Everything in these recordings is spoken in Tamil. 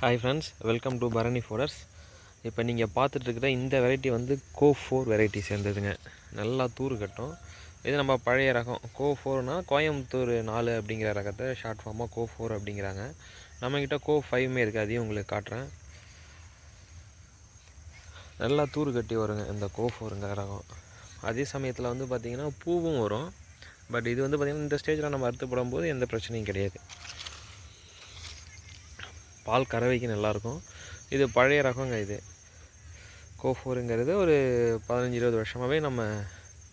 Hi friends welcome to Bharani fodders இப்போ நீங்கள் பார்த்துட்ருக்கிற இந்த வெரைட்டி வந்து கோ ஃபோர் வெரைட்டி சேர்ந்ததுங்க. நல்லா தூர் கட்டும். இது நம்ம பழைய ரகம். கோ ஃபோர்னால் கோயம்புத்தூர் நாலு அப்படிங்கிற ரகத்தை ஷார்ட் ஃபார்மாக கோ ஃபோர் அப்படிங்கிறாங்க. நம்மக்கிட்ட கோ ஃபைவ்மே இருக்குது அதையும் உங்களுக்கு காட்டுறேன். நல்லா தூர் கட்டி வருங்க இந்த கோ ஃபோருங்கிற ரகம். அதே சமயத்தில் வந்து பார்த்திங்கன்னா பூவும் வரும். பட் இது வந்து பார்த்திங்கன்னா இந்த ஸ்டேஜில் நம்ம அறுத்து போடும்போது எந்த பிரச்சனையும் கிடையாது. பால் கறவைக்கு நல்லாயிருக்கும். இது பழைய ரகங்க இது. கோஃபோருங்கிறது ஒரு பதினஞ்சு இருபது வருஷமாகவே நம்ம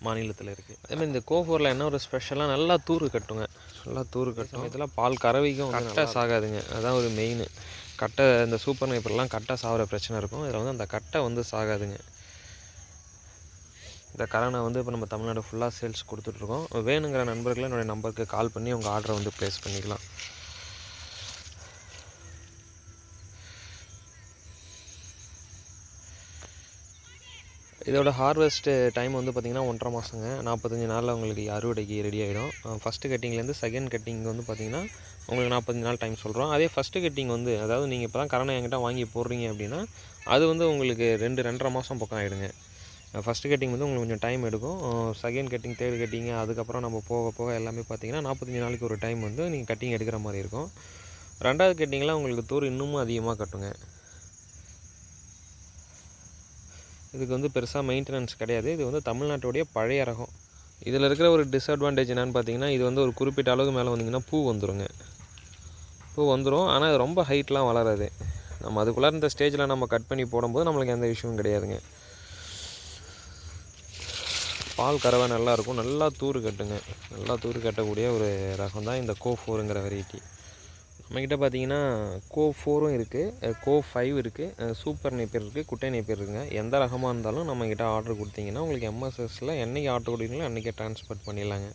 மாநிலத்தில் இருக்குது அதேமாதிரி இந்த கோஃபோரில் என்ன ஒரு ஸ்பெஷலாக நல்லா தூர் கட்டுங்க. நல்லா தூர் கட்டும். இதெல்லாம் பால் கறவைக்கும் கட்டை சாகாதுங்க. அதான் ஒரு மெயின் கட்டை இந்த சூப்பர் நைப்பர்லாம் கட்டை சாகிற பிரச்சனை இருக்கும். இதில் வந்து அந்த கட்டை வந்து சாகாதுங்க. இந்த கரணை வந்து இப்போ நம்ம தமிழ்நாடு ஃபுல்லாக சேல்ஸ் கொடுத்துட்ருக்கோம் வேணுங்கிற நண்பர்கள் என்னுடைய நம்பருக்கு கால் பண்ணி உங்கள் ஆர்டரை வந்து ப்ளேஸ் பண்ணிக்கலாம். இதோட ஹார்வெஸ்ட்டு டைம் வந்து பார்த்திங்கன்னா ஒன்றரை மாதங்க நாற்பத்தஞ்சு நாளில் உங்களுக்கு அறுவடைக்கு ரெடி ஆகிடும் ஃபஸ்ட்டு கட்டிங்லேருந்து செகண்ட் கட்டிங் வந்து பார்த்திங்கன்னா உங்களுக்கு நாற்பத்தஞ்சு நாள் டைம் சொல்கிறோம் அதே ஃபஸ்ட்டு கட்டிங் வந்து அதாவது நீங்கள் இப்போ தான் கரணை என்கிட்ட வாங்கி போடுறீங்க அப்படின்னா அது வந்து உங்களுக்கு ரெண்டு ரெண்டரை மாதம் பக்கம் ஆகிடுங்க ஃபஸ்ட்டு கட்டிங் வந்து உங்களுக்கு கொஞ்சம் டைம் எடுக்கும். செகண்ட் கட்டிங் தேர்ட் கட்டிங் அதுக்கப்புறம் நம்ம போக போக எல்லாமே பார்த்தீங்கன்னா நாற்பத்தஞ்சு நாளைக்கு ஒரு டைம் வந்து நீங்கள் கட்டிங் எடுக்கிற மாதிரி இருக்கும். ரெண்டாவது கட்டிங்கில் உங்களுக்கு தூர் இன்னமும் அதிகமாக கட்டுங்க. இதுக்கு வந்து பெருசாக மெயின்டெனன்ஸ் கிடையாது. இது வந்து தமிழ்நாட்டுடைய பழைய ரகம். இதில் இருக்கிற ஒரு டிஸ்அட்வான்டேஜ் என்னென்னு பார்த்தீங்கன்னா இது வந்து ஒரு குறிப்பிட்ட அளவுக்கு மேலே வந்தீங்கன்னா பூ வந்துருங்க. பூ வந்துடும் ஆனால் அது ரொம்ப ஹைட்லாம் வளராது. நம்ம அதுக்குள்ளே இந்த ஸ்டேஜில் நம்ம கட் பண்ணி போடும்போது நம்மளுக்கு எந்த இஷ்யூவும் கிடையாதுங்க. பால் கறவை நல்லாயிருக்கும் நல்லா தூர் கட்டுங்க. நல்லா தூர் கட்டக்கூடிய ஒரு ரகம் தான் இந்த கோஃபூருங்கிற வெரைட்டி நம்மக்கிட்ட பார்த்தீங்கன்னா கோ ஃபோரும் இருக்குது கோ ஃபைவ் இருக்குது சூப்பர் நேப்பியர் இருக்குது குட்டை நேப்பியர் இருக்குங்க. எந்த ரகமாக இருந்தாலும் நம்மக்கிட்ட ஆர்டர் கொடுத்தீங்கன்னா உங்களுக்கு எம்எஸ்எஸில் என்றைக்கு ஆர்டர் கொடுக்குறீங்களோ அன்றைக்கே ட்ரான்ஸ்போர்ட் பண்ணிடலாங்க.